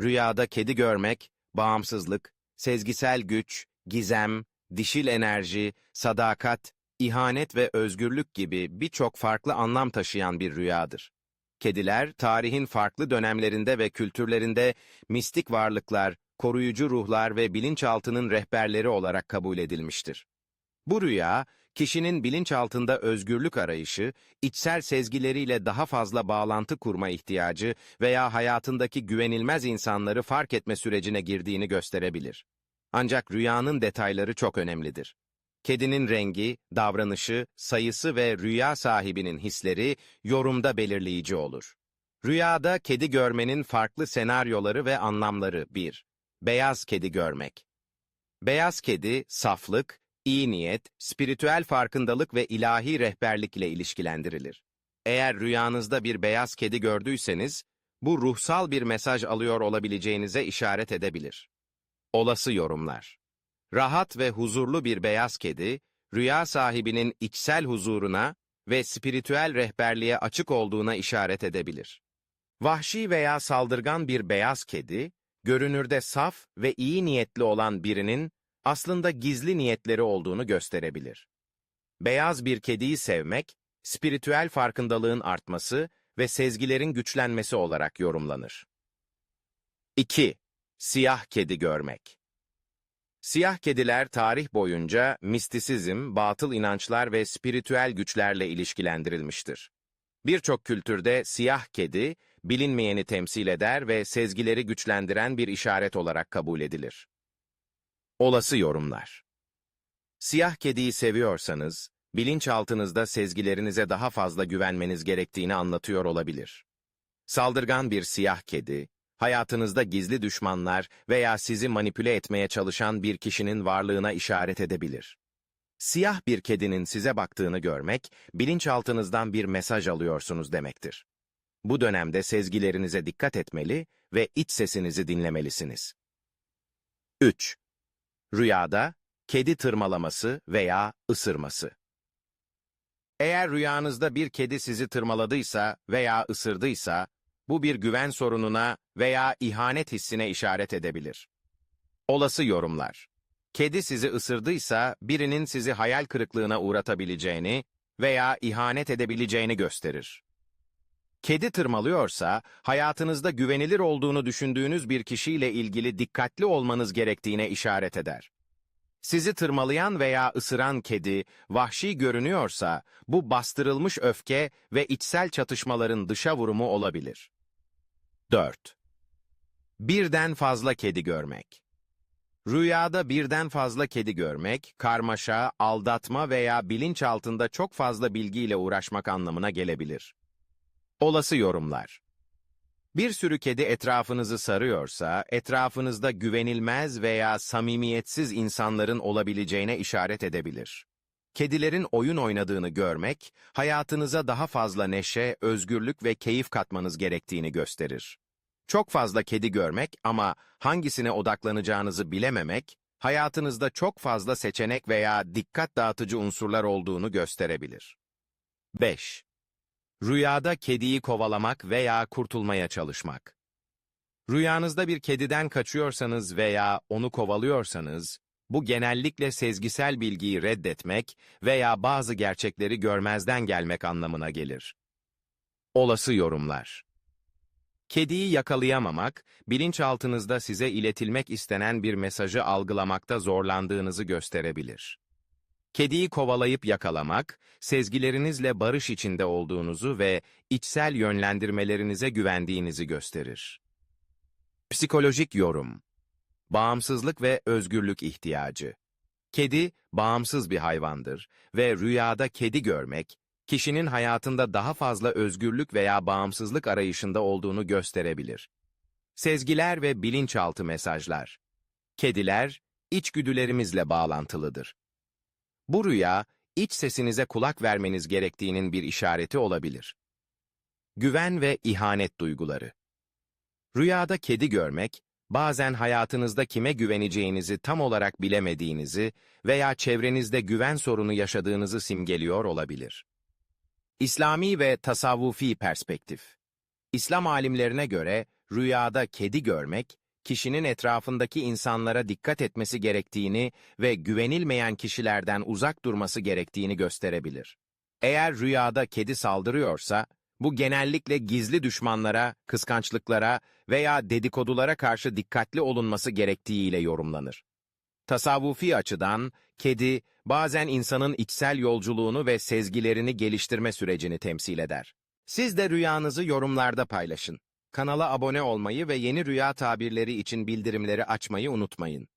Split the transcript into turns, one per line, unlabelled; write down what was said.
Rüyada kedi görmek, bağımsızlık, sezgisel güç, gizem, dişil enerji, sadakat, ihanet ve özgürlük gibi birçok farklı anlam taşıyan bir rüyadır. Kediler, tarihin farklı dönemlerinde ve kültürlerinde mistik varlıklar, koruyucu ruhlar ve bilinçaltının rehberleri olarak kabul edilmiştir. Bu rüya, kişinin bilinçaltında özgürlük arayışı, içsel sezgileriyle daha fazla bağlantı kurma ihtiyacı veya hayatındaki güvenilmez insanları fark etme sürecine girdiğini gösterebilir. Ancak rüyanın detayları çok önemlidir. Kedinin rengi, davranışı, sayısı ve rüya sahibinin hisleri yorumda belirleyici olur. Rüyada kedi görmenin farklı senaryoları ve anlamları 1. Beyaz kedi görmek. Beyaz kedi, saflık, iyi niyet, spiritüel farkındalık ve ilahi rehberlik ile ilişkilendirilir. Eğer rüyanızda bir beyaz kedi gördüyseniz, bu ruhsal bir mesaj alıyor olabileceğinize işaret edebilir. Olası yorumlar Rahat ve huzurlu bir beyaz kedi, rüya sahibinin içsel huzuruna ve spiritüel rehberliğe açık olduğuna işaret edebilir. Vahşi veya saldırgan bir beyaz kedi, görünürde saf ve iyi niyetli olan birinin aslında gizli niyetleri olduğunu gösterebilir. Beyaz bir kediyi sevmek, spiritüel farkındalığın artması ve sezgilerin güçlenmesi olarak yorumlanır. 2. Siyah kedi görmek Siyah kediler tarih boyunca mistisizm, batıl inançlar ve spiritüel güçlerle ilişkilendirilmiştir. Birçok kültürde siyah kedi, bilinmeyeni temsil eder ve sezgileri güçlendiren bir işaret olarak kabul edilir. Olası yorumlar Siyah kediyi seviyorsanız, bilinçaltınızda sezgilerinize daha fazla güvenmeniz gerektiğini anlatıyor olabilir. Saldırgan bir siyah kedi, hayatınızda gizli düşmanlar veya sizi manipüle etmeye çalışan bir kişinin varlığına işaret edebilir. Siyah bir kedinin size baktığını görmek, bilinçaltınızdan bir mesaj alıyorsunuz demektir. Bu dönemde sezgilerinize dikkat etmeli ve iç sesinizi dinlemelisiniz. 3. Rüyada, kedi tırmalaması veya ısırması. Eğer rüyanızda bir kedi sizi tırmaladıysa veya ısırdıysa, bu bir güven sorununa veya ihanet hissine işaret edebilir. Olası yorumlar. Kedi sizi ısırdıysa birinin sizi hayal kırıklığına uğratabileceğini veya ihanet edebileceğini gösterir. Kedi tırmalıyorsa, hayatınızda güvenilir olduğunu düşündüğünüz bir kişiyle ilgili dikkatli olmanız gerektiğine işaret eder. Sizi tırmalayan veya ısıran kedi, vahşi görünüyorsa, bu bastırılmış öfke ve içsel çatışmaların dışa vurumu olabilir. 4. Birden fazla kedi görmek. Rüyada birden fazla kedi görmek, karmaşa, aldatma veya bilinç altında çok fazla bilgiyle uğraşmak anlamına gelebilir. Olası yorumlar. Bir sürü kedi etrafınızı sarıyorsa, etrafınızda güvenilmez veya samimiyetsiz insanların olabileceğine işaret edebilir. Kedilerin oyun oynadığını görmek, hayatınıza daha fazla neşe, özgürlük ve keyif katmanız gerektiğini gösterir. Çok fazla kedi görmek ama hangisine odaklanacağınızı bilememek, hayatınızda çok fazla seçenek veya dikkat dağıtıcı unsurlar olduğunu gösterebilir. 5. Rüyada kediyi kovalamak veya kurtulmaya çalışmak. Rüyanızda bir kediden kaçıyorsanız veya onu kovalıyorsanız, bu genellikle sezgisel bilgiyi reddetmek veya bazı gerçekleri görmezden gelmek anlamına gelir. Olası yorumlar Kediyi yakalayamamak, bilinçaltınızda size iletilmek istenen bir mesajı algılamakta zorlandığınızı gösterebilir. Kediyi kovalayıp yakalamak, sezgilerinizle barış içinde olduğunuzu ve içsel yönlendirmelerinize güvendiğinizi gösterir. Psikolojik yorum Bağımsızlık ve özgürlük ihtiyacı Kedi, bağımsız bir hayvandır ve rüyada kedi görmek, kişinin hayatında daha fazla özgürlük veya bağımsızlık arayışında olduğunu gösterebilir. Sezgiler ve bilinçaltı mesajlar Kediler, içgüdülerimizle bağlantılıdır. Bu rüya, iç sesinize kulak vermeniz gerektiğinin bir işareti olabilir. Güven ve ihanet duyguları. Rüyada kedi görmek, bazen hayatınızda kime güveneceğinizi tam olarak bilemediğinizi veya çevrenizde güven sorunu yaşadığınızı simgeliyor olabilir. İslami ve tasavvufi perspektif. İslam alimlerine göre rüyada kedi görmek, kişinin etrafındaki insanlara dikkat etmesi gerektiğini ve güvenilmeyen kişilerden uzak durması gerektiğini gösterebilir. Eğer rüyada kedi saldırıyorsa, bu genellikle gizli düşmanlara, kıskançlıklara veya dedikodulara karşı dikkatli olunması gerektiğiyle yorumlanır. Tasavvufi açıdan, kedi bazen insanın içsel yolculuğunu ve sezgilerini geliştirme sürecini temsil eder. Siz de rüyanızı yorumlarda paylaşın. Kanala abone olmayı ve yeni rüya tabirleri için bildirimleri açmayı unutmayın.